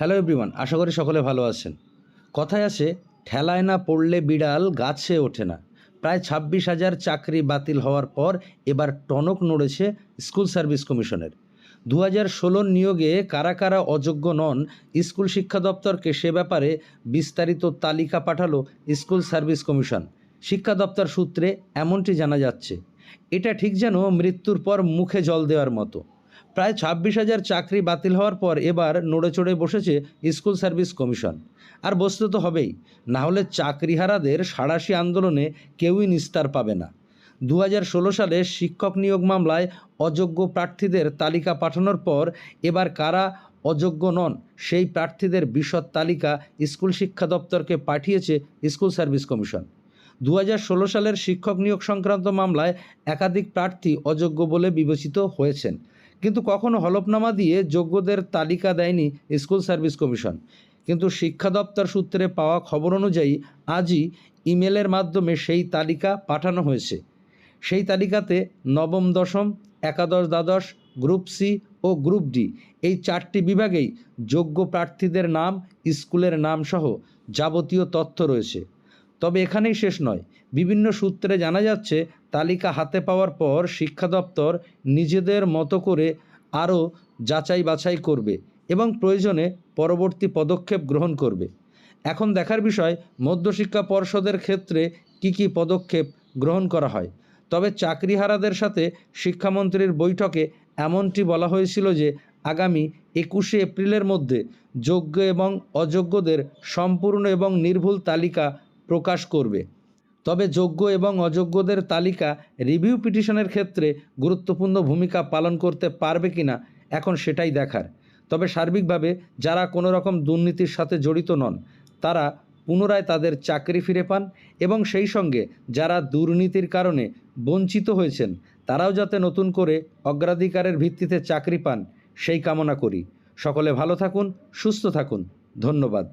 Hello everyone আশা করি সকলে ভালো আছেন। কথায় আছে, ঠেলায় না পড়লে বিড়াল গাছে ওঠে না। প্রায় ছাব্বিশ হাজার চাকরি বাতিল হওয়ার পর এবার টনক নড়েছে স্কুল সার্ভিস কমিশনের। দু হাজার ষোলোর নিয়োগে কারা কারা অযোগ্য নন, স্কুল শিক্ষা দপ্তরকে সে ব্যাপারে বিস্তারিত তালিকা পাঠালো স্কুল সার্ভিস কমিশন। শিক্ষা দপ্তর সূত্রে এমনটি জানা যাচ্ছে, এটা ঠিক যেন মৃত্যুর পর মুখে জল দেওয়ার মতো। প্রায় ছাব্বিশ হাজার চাকরি বাতিল হওয়ার পর এবার নড়ে চড়ে বসেছে স্কুল সার্ভিস কমিশন। আর বসতে তো হবেই, না হলে চাকরিহারাদের সাড়াশি আন্দোলনে কেউই নিস্তার পাবে না। দু সালে শিক্ষক নিয়োগ মামলায় অযোগ্য প্রার্থীদের তালিকা পাঠানোর পর এবার কারা অযোগ্য নন, সেই প্রার্থীদের বিশদ তালিকা স্কুল শিক্ষা দপ্তরকে পাঠিয়েছে স্কুল সার্ভিস কমিশন। দু সালের শিক্ষক নিয়োগ সংক্রান্ত মামলায় একাধিক প্রার্থী অযোগ্য বলে বিবেচিত হয়েছেন। কিন্তু কখনো হলফনামা দিয়ে যোগ্যদের তালিকা দেয়নি স্কুল সার্ভিস কমিশন। কিন্তু শিক্ষা দপ্তর সূত্রে পাওয়া খবর অনুযায়ী আজই ইমেলের মাধ্যমে সেই তালিকা পাঠানো হয়েছে। সেই তালিকাতে নবম, দশম, একাদশ, দ্বাদশ, গ্রুপ সি ও গ্রুপ ডি এই চারটি বিভাগেই যোগ্য প্রার্থীদের নাম, স্কুলের নামসহ যাবতীয় তথ্য রয়েছে। তবে এখানেই শেষ নয়। বিভিন্ন সূত্রে জানা যাচ্ছে, তালিকা হাতে পাওয়ার পর শিক্ষা দপ্তর নিজেদের মতো করে আরও যাচাই বাছাই করবে এবং প্রয়োজনে পরবর্তী পদক্ষেপ গ্রহণ করবে। এখন দেখার বিষয়, মধ্যশিক্ষা পর্ষদের ক্ষেত্রে কি কি পদক্ষেপ গ্রহণ করা হয়? তবে চাকরিহারাদের সাথে শিক্ষামন্ত্রীর বৈঠকে এমনটি বলা হয়েছিল যে, আগামী একুশে এপ্রিলের মধ্যে যোগ্য এবং অযোগ্যদের সম্পূর্ণ এবং নির্ভুল তালিকা প্রকাশ করবে। তবে যোগ্য এবং অযোগ্যদের তালিকা রিভিউ পিটিশনের ক্ষেত্রে গুরুত্বপূর্ণ ভূমিকা পালন করতে পারবে কিনা এখন সেটাই দেখার। তবে সার্বিকভাবে যারা কোনো রকম দুর্নীতির সাথে জড়িত নন, তারা পুনরায় তাদের চাকরি ফিরে পান এবং সেই সঙ্গে যারা দুর্নীতির কারণে বঞ্চিত হয়েছেন, তারাও যাতে নতুন করে অগ্রাধিকারের ভিত্তিতে চাকরি পান, সেই কামনা করি। সকলে ভালো থাকুন, সুস্থ থাকুন। ধন্যবাদ।